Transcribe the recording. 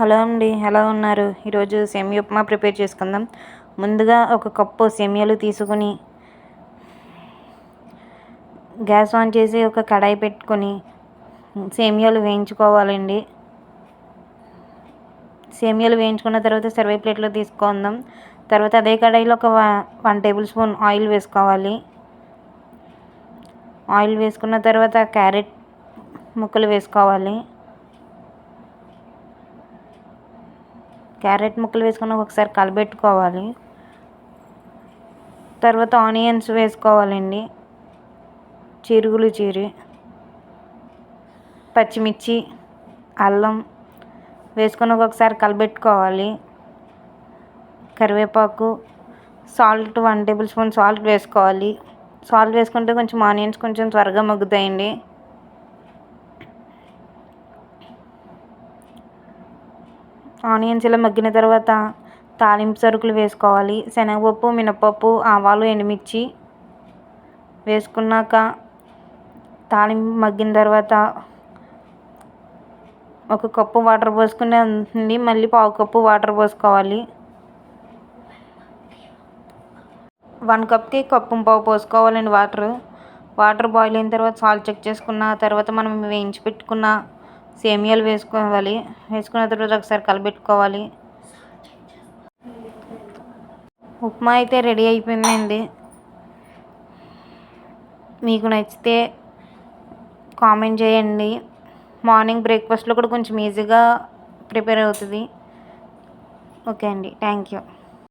Hello అండి ఎలా ఉన్నారు? ఈరోజు సేమియా ఉప్మా ప్రిపేర్ చేసుకుందాం. ముందుగా ఒక కప్పు సేమియాలు తీసుకుని గ్యాస్ ఆన్ చేసి ఒక కడాయి పెట్టుకొని సేమియాలు వేయించుకోవాలండి. సేమియాలు వేయించుకున్న తర్వాత సర్వే ప్లేట్లో తీసుకుందాం. తర్వాత అదే కడాయిలో ఒక వన్ టేబుల్ స్పూన్ ఆయిల్ వేసుకోవాలి. ఆయిల్ వేసుకున్న తర్వాత క్యారెట్ ముక్కలు వేసుకోవాలి. క్యారెట్ ముక్కలు వేసుకుని ఒకసారి కలబెట్టుకోవాలి. తర్వాత ఆనియన్స్ వేసుకోవాలండి. చిరుగులు చీరి పచ్చిమిర్చి అల్లం వేసుకొని ఒకసారి కలబెట్టుకోవాలి. కరివేపాకు salt one tablespoon salt వేసుకోవాలి. సాల్ట్ వేసుకుంటే కొంచెం ఆనియన్స్ కొంచెం త్వరగా మగ్గుతాయండి. ఆనియన్స్ ఇలా మగ్గిన తర్వాత తాలింపు సరుకులు వేసుకోవాలి. శనగపప్పు మినపప్పు ఆవాలు ఎండుమిర్చి వేసుకున్నాక తాలింపు మగ్గిన తర్వాత ఒక కప్పు వాటర్ పోసుకుని మళ్ళీ పావు కప్పు వాటర్ పోసుకోవాలి. వన్ కప్కి కప్పు పావు పోసుకోవాలండి వాటర్. వాటర్ బాయిల్ అయిన తర్వాత సాల్ట్ చెక్ చేసుకున్న తర్వాత మనం వేయించి పెట్టుకున్న సేమియాలు వేసుకోవాలి. వేసుకున్న తర్వాత ఒకసారి కలబెట్టుకోవాలి. ఉప్మా అయితే రెడీ అయిపోయిందండి. మీకు నచ్చితే కామెంట్ చేయండి. మార్నింగ్ బ్రేక్ఫాస్ట్లో కూడా కొంచెం ఈజీగా ప్రిపేర్ అవుతుంది. ఓకే అండి. Thank you.